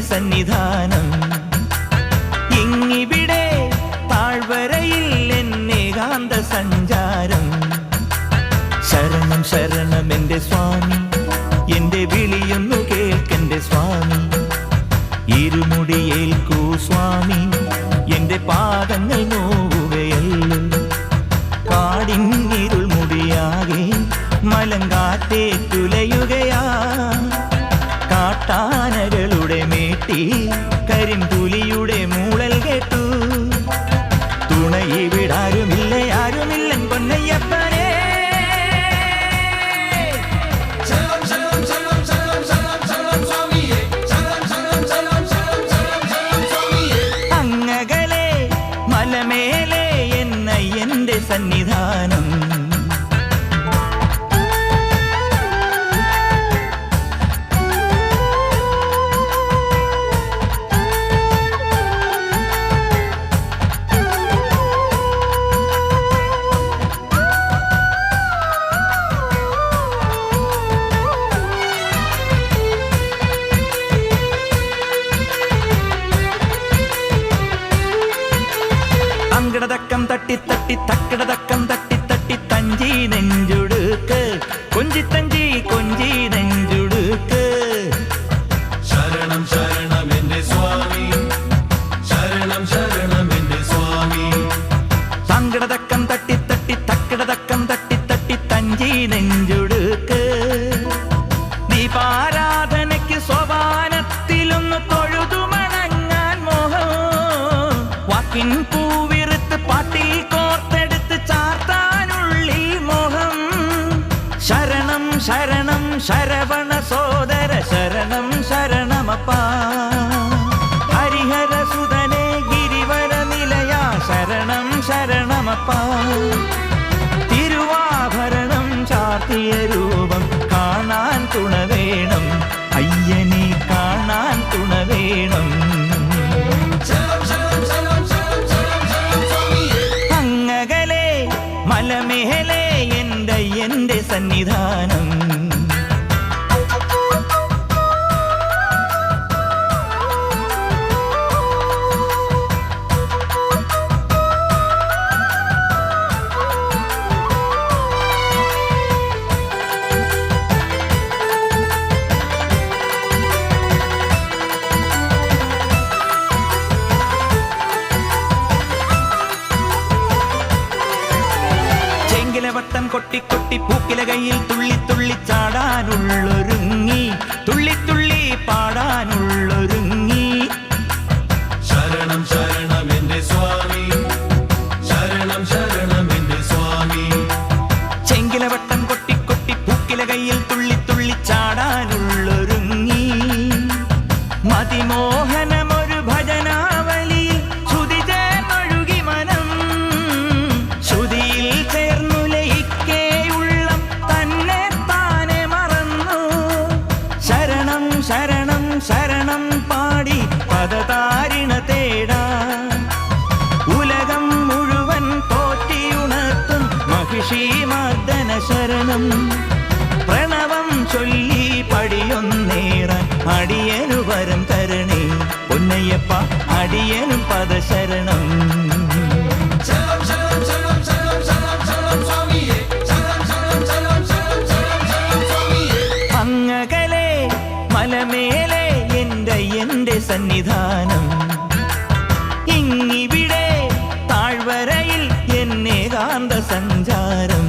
സന്നിധാനം. ഇങ്ങിവിടെ താഴ്വരയിൽ എന്നേകാന്ത സഞ്ചാരം. ശരണം ശരണം എന്റെ സ്വാമി. എന്റെ വിളിയൊന്നു കേൾക്കെന്റെ സ്വാമി. ഇരുമുടിയേൽക്കൂ സ്വാമി. എന്റെ പാദങ്ങൾ നോവുകയല്ലോ. കാടിന്നിരുൾ മുടിയാകെ മലങ്കാറ്റേ തുലയുകയാ കാട്ടാനകളുടെ മേട്ടി കരിമ്പുലിയുടെ മൂളൽ കേട്ടു. തുണയിവിടാരുമില്ല ആരുമില്ലൻ പൊന്നയ്യപ്പനെ. അങ്ങകലെ മലമേലെ എന്ന എന്റെ സന്നിധാനം. അങ്കടതക്കം തട്ടി തട്ടി തക്കടതക്കം തട്ടി തട്ടി തഞ്ചി നെഞ്ചുടുക്ക്. കൊഞ്ചി തഞ്ചി കൊഞ്ചി നെഞ്ചുടുക്ക്. ശരണം ശരണം എന്റെ സ്വാമി. ശരണം ശരണം എന്റെ സ്വാമി. സങ്കടതക്കം തട്ടി തട്ടി തക്കടതക്കം തട്ടി തട്ടി തഞ്ചി നെഞ്ചുടുക്ക് ശരണം ശരവണ സോദര ശരണം ശരണമപ്പ. ഹരിഹര സുതനെ ഗിരിവര നിലയ ശരണം ശരണമപ്പ. തിരുവാഭരണം ചാർത്തിയ രൂപം കാണാൻ തുണ വേണം. അയ്യനെ കാണാൻ തുണ വേണം. അങ്ങകലെ മലമേലെ എന്റെ എന്റെ സന്നിധാനം. ചെങ്കിലവട്ടം കൊട്ടി ചൊല്ലി പടിയൊന്നേറാൻ അടിയനു വരം തരണേ. പൊന്നയ്യപ്പ അടിയനും പദശരണം. അങ്ങകലെ മലമേലെ എന്റെ എന്റെ സന്നിധാനം. ഇങ്ങിവിടെ താഴ്വരയിൽ എന്നേകാന്ത സഞ്ചാരം